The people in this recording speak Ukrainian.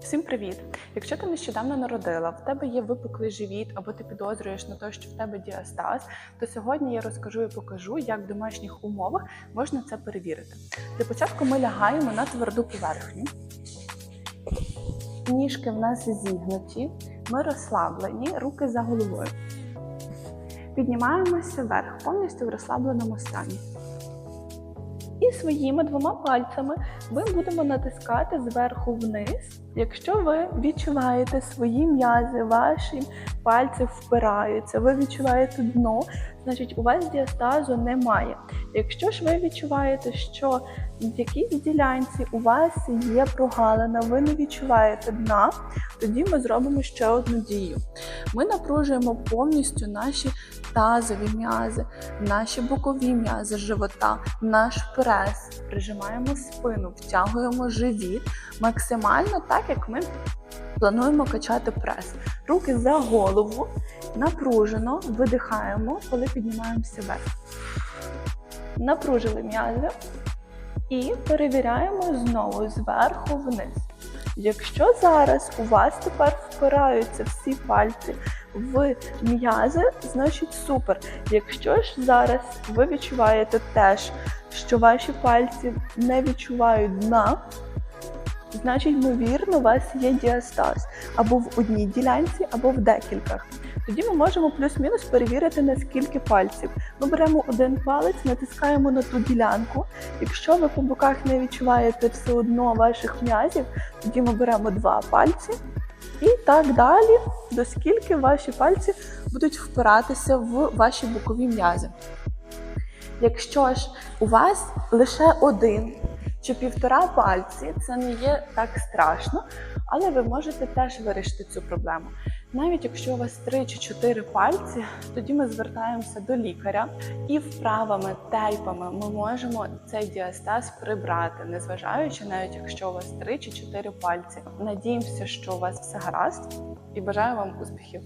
Всім привіт! Якщо ти нещодавно народила, в тебе є випуклий живіт, або ти підозрюєш на те, що в тебе діастаз, то сьогодні я розкажу і покажу, як в домашніх умовах можна це перевірити. Для початку ми лягаємо на тверду поверхню. Ніжки в нас зігнуті, ми розслаблені, руки за головою. Піднімаємося вверх, повністю в розслабленому стані. І своїми двома пальцями ми будемо натискати зверху вниз. Якщо ви відчуваєте свої м'язи, ваші пальці впираються, ви відчуваєте дно, значить у вас діастазу немає. Якщо ж ви відчуваєте, що в якійсь ділянці у вас є прогалина, ви не відчуваєте дна, тоді ми зробимо ще одну дію. Ми напружуємо повністю наші тазові м'язи, наші бокові м'язи живота, наш прес, прижимаємо спину, втягуємо живіт максимально так, як ми плануємо качати прес. Руки за голову, напружено видихаємо, коли піднімаємося вверх. Напружили м'язи і перевіряємо знову зверху вниз. Якщо зараз у вас тепер впираються всі пальці в м'язи, значить супер. Якщо ж зараз ви відчуваєте теж, що ваші пальці не відчувають дна, значить, ймовірно, у вас є діастаз або в одній ділянці, або в декількох. Тоді ми можемо плюс-мінус перевірити на скільки пальців. Ми беремо один палець, натискаємо на ту ділянку. Якщо ви по боках не відчуваєте все одно ваших м'язів, тоді ми беремо два пальці. І так далі, до скільки ваші пальці будуть впиратися в ваші бокові м'язи. Якщо ж у вас лише один чи півтора пальці, це не є так страшно, але ви можете теж вирішити цю проблему. Навіть якщо у вас 3 чи 4 пальці, тоді ми звертаємося до лікаря і вправами, тейпами ми можемо цей діастаз прибрати, незважаючи навіть якщо у вас 3 чи 4 пальці. Надіємося, що у вас все гаразд, і бажаю вам успіхів!